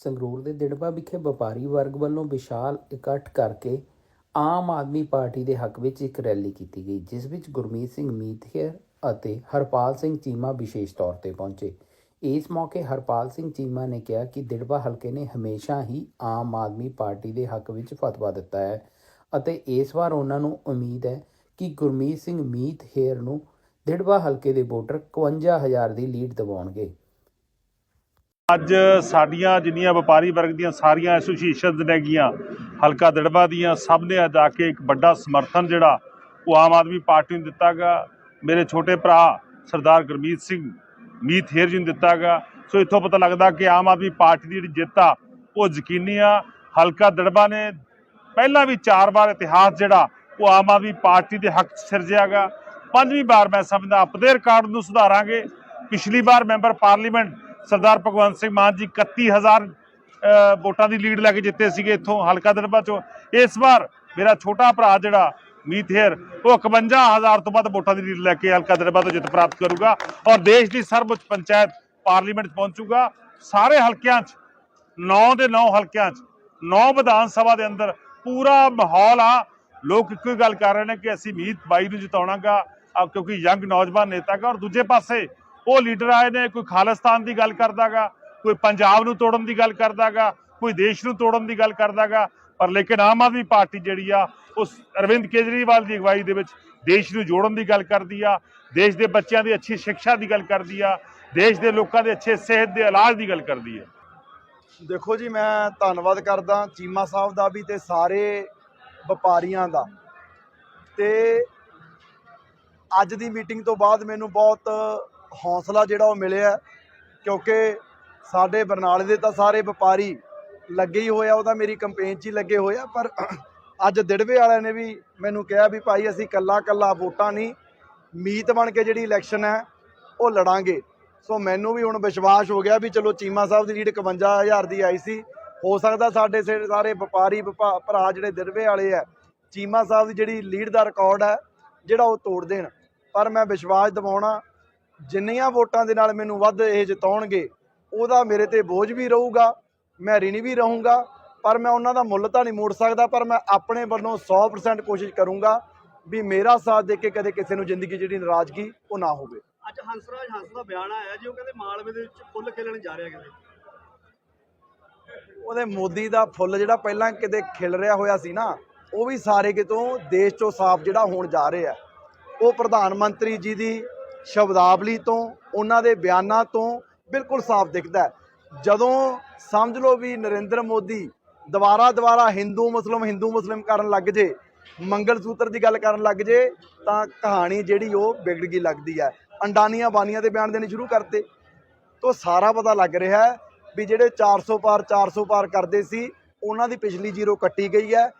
ਸੰਗਰੂਰ ਦੇ ਦਿੜਬਾ ਵਿਖੇ ਵਪਾਰੀ ਵਰਗ ਵੱਲੋਂ ਵਿਸ਼ਾਲ ਇਕੱਠ ਕਰਕੇ ਆਮ ਆਦਮੀ ਪਾਰਟੀ ਦੇ ਹੱਕ ਵਿੱਚ ਇੱਕ ਰੈਲੀ ਕੀਤੀ ਗਈ, ਜਿਸ ਵਿੱਚ ਗੁਰਮੀਤ ਸਿੰਘ ਮੀਤਹਿਰ ਅਤੇ ਹਰਪਾਲ ਸਿੰਘ ਚੀਮਾ ਵਿਸ਼ੇਸ਼ ਤੌਰ ਤੇ ਪਹੁੰਚੇ। ਇਸ ਮੌਕੇ ਹਰਪਾਲ ਸਿੰਘ ਚੀਮਾ ਨੇ ਕਿਹਾ ਕਿ ਦਿੜਬਾ ਹਲਕੇ ਨੇ ਹਮੇਸ਼ਾ ਹੀ ਆਮ ਆਦਮੀ ਪਾਰਟੀ ਦੇ ਹੱਕ ਵਿੱਚ ਫਤਵਾ ਦਿੱਤਾ ਹੈ ਅਤੇ ਇਸ ਵਾਰ ਉਹਨਾਂ ਨੂੰ ਉਮੀਦ ਹੈ ਕਿ ਗੁਰਮੀਤ ਸਿੰਘ ਮੀਤਹਿਰ ਨੂੰ ਦਿੜਬਾ ਹਲਕੇ ਦੇ ਵੋਟਰ 51000 ਦੀ ਲੀਡ ਦਿਵਾਉਣਗੇ। ਅੱਜ ਸਾਡੀਆਂ ਜਿੰਨੀਆਂ ਵਪਾਰੀ ਵਰਗ ਦੀਆਂ ਸਾਰੀਆਂ ਐਸੋਸੀਏਸ਼ਨਸ ਨੇਗੀਆਂ ਹਲਕਾ ਦੜਬਾ ਦੀਆਂ ਸਭ ਨੇ ਅੱਜ ਆ ਕੇ ਇੱਕ ਵੱਡਾ ਸਮਰਥਨ ਜਿਹੜਾ, ਉਹ ਆਮ ਆਦਮੀ ਪਾਰਟੀ ਨੂੰ ਦਿੱਤਾਗਾ। ਮੇਰੇ ਛੋਟੇ ਭਰਾ ਸਰਦਾਰ ਗੁਰਮੀਤ ਸਿੰਘ, ਮੀਤ ਹੇਰ ਜੀ ਨੂੰ ਦਿੱਤਾਗਾ। ਸੋ ਇੱਥੋਂ ਪਤਾ ਲੱਗਦਾ ਕਿ ਆਮ ਆਦਮੀ ਪਾਰਟੀ ਦੀ ਜਿਹੜੀ ਜਿੱਤ ਆ, ਉਹ ਯਕੀਨੀ ਆ, ਹਲਕਾ ਦੜਬਾ ਨੇ ਪਹਿਲਾਂ ਵੀ ਚਾਰ ਵਾਰ ਇਤਿਹਾਸ ਜਿਹੜਾ, ਉਹ ਆਮ ਆਦਮੀ ਪਾਰਟੀ ਦੇ ਹੱਕ 'ਚ ਸਿਰਜਿਆਗਾ। ਪੰਜਵੀਂ ਵਾਰ ਮੈਂ ਸਮਝਦਾ ਆਪਦੇ ਰਿਕਾਰਡ ਨੂੰ ਸੁਧਾਰਾਂਗੇ। ਪਿਛਲੀ ਵਾਰ ਮੈਂਬਰ ਪਾਰਲੀਮੈਂਟ ਸਰਦਾਰ ਭਗਵੰਤ ਸਿੰਘ ਮਾਨ ਜੀ 31000 ਅ, ਵੋਟਾਂ ਦੀ ਲੀਡ ਲੈ ਕੇ ਜਿੱਤੇ ਸੀਗੇ ਇੱਥੋਂ ਹਲਕਾ ਦਰਬਾ ਚੋਂ। ਇਸ ਵਾਰ ਮੇਰਾ ਛੋਟਾ ਭਰਾ ਜਿਹੜਾ ਮੀਤ ਮੀਥੇਰ ਉਹ 51000 ਤੋਂ ਵੱਧ ਵੋਟਾਂ ਦੀ ਲੀਡ ਲੈ ਕੇ ਹਲਕਾ ਦਰਬਾ ਤੋਂ ਜਿੱਤ ਪ੍ਰਾਪਤ ਕਰੂਗਾ ਔਰ ਦੇਸ਼ ਦੀ ਸਰਵਉੱਚ ਪੰਚਾਇਤ ਪਾਰਲੀਮੈਂਟ 'ਚ ਪਹੁੰਚੂਗਾ। ਸਾਰੇ ਹਲਕਿਆਂ 'ਚ 9 ਦੇ 9 ਹਲਕਿਆਂ 'ਚ 9 ਵਿਧਾਨ ਸਭਾ ਦੇ ਅੰਦਰ ਪੂਰਾ ਮਾਹੌਲ ਆ। ਲੋਕ ਇੱਕੋ ਹੀ ਗੱਲ ਕਰ ਰਹੇ ਨੇ ਕਿ ਅਸੀਂ ਮੀਤ ਬਾਈ ਨੂੰ ਜਿਤਾਉਣਾਗਾ ਆ ਕਿਉਂਕਿ ਯੰਗ ਨੌਜਵਾਨ ਨੇਤਾ ਗਾ ਔਰ ਦੂਜੇ ਪਾਸੇ ਉਹ ਲੀਡਰ ਆਏ ਨੇ, ਕੋਈ ਖਾਲਿਸਤਾਨ ਦੀ ਗੱਲ ਕਰਦਾਗਾ, ਕੋਈ ਪੰਜਾਬ ਨੂੰ ਤੋੜਨ ਦੀ ਗੱਲ ਕਰਦਾਗਾ, ਕੋਈ ਦੇਸ਼ ਨੂੰ ਤੋੜਨ ਦੀ ਗੱਲ ਕਰਦਾਗਾ, ਪਰ ਲੇਕਿਨ ਆਮ ਆਦਮੀ ਪਾਰਟੀ ਜਿਹੜੀ ਆ, ਉਸ ਅਰਵਿੰਦ ਕੇਜਰੀਵਾਲ ਦੀ ਅਗਵਾਈ ਦੇ ਵਿੱਚ ਦੇਸ਼ ਨੂੰ ਜੋੜਨ ਦੀ ਗੱਲ ਕਰਦੀ ਆ, ਦੇਸ਼ ਦੇ ਬੱਚਿਆਂ ਦੀ ਅੱਛੀ ਸਿੱਖਿਆ ਦੀ ਗੱਲ ਕਰਦੀ ਆ, ਦੇਸ਼ ਦੇ ਲੋਕਾਂ ਦੇ ਅੱਛੇ ਸਿਹਤ ਦੇ ਇਲਾਜ ਦੀ ਗੱਲ ਕਰਦੀ ਆ। ਦੇਖੋ ਜੀ, ਮੈਂ ਧੰਨਵਾਦ ਕਰਦਾ ਚੀਮਾ ਸਾਹਿਬ ਦਾ ਵੀ ਤੇ ਸਾਰੇ ਵਪਾਰੀਆਂ ਦਾ। ਤੇ ਅੱਜ ਦੀ ਮੀਟਿੰਗ ਤੋਂ ਬਾਅਦ ਮੈਨੂੰ ਬਹੁਤ ਹੌਸਲਾ ਜਿਹੜਾ ਉਹ ਮਿਲਿਆ ਕਿਉਂਕਿ ਸਾਡੇ ਬਰਨਾਲੇ ਦੇ ਤਾਂ ਸਾਰੇ ਵਪਾਰੀ ਲੱਗੇ ਹੀ ਹੋਇਆ ਉਹਦਾ ਮੇਰੀ ਕੰਪੇਨ 'ਚ ਹੀ ਲੱਗੇ ਹੋਇਆ ਪਰ ਅੱਜ ਦਿੜਵੇ ਵਾਲਿਆਂ ਨੇ ਵੀ ਮੈਨੂੰ ਕਿਹਾ ਵੀ ਭਾਈ ਅਸੀਂ ਕੱਲਾ ਕੱਲਾ ਵੋਟਾਂ ਨਹੀਂ, ਮੀਤ ਬਣ ਕੇ ਜਿਹੜੀ ਇਲੈਕਸ਼ਨ ਹੈ, ਉਹ ਲੜਾਂਗੇ। ਸੋ ਮੈਨੂੰ ਵੀ ਹੁਣ ਵਿਸ਼ਵਾਸ ਹੋ ਗਿਆ ਵੀ ਚਲੋ ਚੀਮਾ ਸਾਹਿਬ ਦੀ ਲੀਡ 51000 ਦੀ ਆਈ ਸੀ, ਹੋ ਸਕਦਾ ਸਾਡੇ ਸੇ- ਸਾਰੇ ਵਪਾਰੀ ਵਪਾ- ਭਰਾ ਜਿਹੜੇ ਦਿਰਵੇ ਵਾਲੇ ਆ, ਚੀਮਾ ਸਾਹਿਬ ਦੀ ਜਿਹੜੀ ਲੀਡ ਦਾ ਰਿਕਾਰਡ ਹੈ, ਜਿਹੜਾ ਉਹ ਤੋੜ ਦੇਣ। ਪਰ ਮੈਂ ਵਿਸ਼ਵਾਸ ਦਿਵਾਉਣਾ ਜਿੰਨੀਆਂ ਵੋਟਾਂ ਦੇ ਨਾਲ ਮੈਨੂੰ ਵੱਧ ਇਹ ਜਿਤਾਉਣਗੇ ਉਹਦਾ ਮੇਰੇ ਤੇ ਬੋਝ ਵੀ ਰਹੂਗਾ ਮੈਂ ਰਿਣੀ ਵੀ ਰਹੂੰਗਾ ਪਰ ਮੈਂ ਉਹਨਾਂ ਦਾ ਮੁੱਲ ਤਾਂ ਨਹੀਂ ਮੋੜ ਸਕਦਾ ਪਰ ਮੈਂ ਆਪਣੇ ਵੱਲੋਂ 100% ਕੋਸ਼ਿਸ਼ ਕਰੂੰਗਾ ਵੀ ਮੇਰਾ ਸਾਥ ਦੇ ਕੇ ਕਦੇ ਕਿਸੇ ਨੂੰ ਜ਼ਿੰਦਗੀ ਜਿਹੜੀ ਨਾਰਾਜ਼ਗੀ ਉਹ ਨਾ ਹੋਵੇ। ਅੱਜ ਹੰਸਰਾਜ ਹੰਸ ਦਾ ਬਿਆਨ ਆਇਆ ਜੀ ਉਹ ਕਹਿੰਦੇ ਮਾਲਵੇ ਦੇ ਵਿੱਚ ਫੁੱਲ ਖੇਲਣ ਜਾ ਰਿਹਾ ਕਹਿੰਦੇ। ਉਹਦੇ ਮੋਦੀ ਦਾ ਫੁੱਲ ਜਿਹੜਾ ਪਹਿਲਾਂ ਕਿਤੇ ਖਿਲ ਰਿਹਾ ਹੋਇਆ ਸੀ ਨਾ ਉਹ ਵੀ ਸਾਰੇ ਕਿਤੋਂ ਦੇਸ਼ ਚੋਂ ਸਾਫ਼ ਜਿਹੜਾ ਹੋਣ ਜਾ ਰਿਹਾ। ਉਹ ਪ੍ਰਧਾਨ ਮੰਤਰੀ ਜੀ ਦੀ ਸ਼ਬਦਾਵਲੀ ਤੋਂ, ਉਹਨਾਂ ਦੇ ਬਿਆਨਾਂ ਤੋਂ ਬਿਲਕੁਲ ਸਾਫ਼ ਦਿਖਦਾ ਜਦੋਂ ਸਮਝ ਲਓ ਵੀ ਨਰਿੰਦਰ ਮੋਦੀ ਦੁਬਾਰਾ ਦੁਬਾਰਾ ਹਿੰਦੂ ਮੁਸਲਮ ਹਿੰਦੂ ਮੁਸਲਮ ਕਰਨ ਲੱਗ ਜੇ, ਮੰਗਲ ਸੂਤਰ ਦੀ ਗੱਲ ਕਰਨ ਲੱਗ ਜੇ, ਤਾਂ ਕਹਾਣੀ ਜਿਹੜੀ ਉਹ ਵਿਗੜ ਗਈ ਲੱਗਦੀ ਹੈ। ਅੰਡਾਨੀਆਂ ਬਾਨੀਆਂ ਦੇ ਬਿਆਨ ਦੇਣੇ ਸ਼ੁਰੂ ਕਰਤੇ। ਤੋਂ ਸਾਰਾ ਪਤਾ ਲੱਗ ਰਿਹਾ ਵੀ ਜਿਹੜੇ 400 ਪਾਰ 400 ਪਾਰ ਕਰਦੇ ਸੀ, ਉਹਨਾਂ ਦੀ ਪਿਛਲੀ ਜ਼ੀਰੋ ਕੱਟੀ ਗਈ ਹੈ।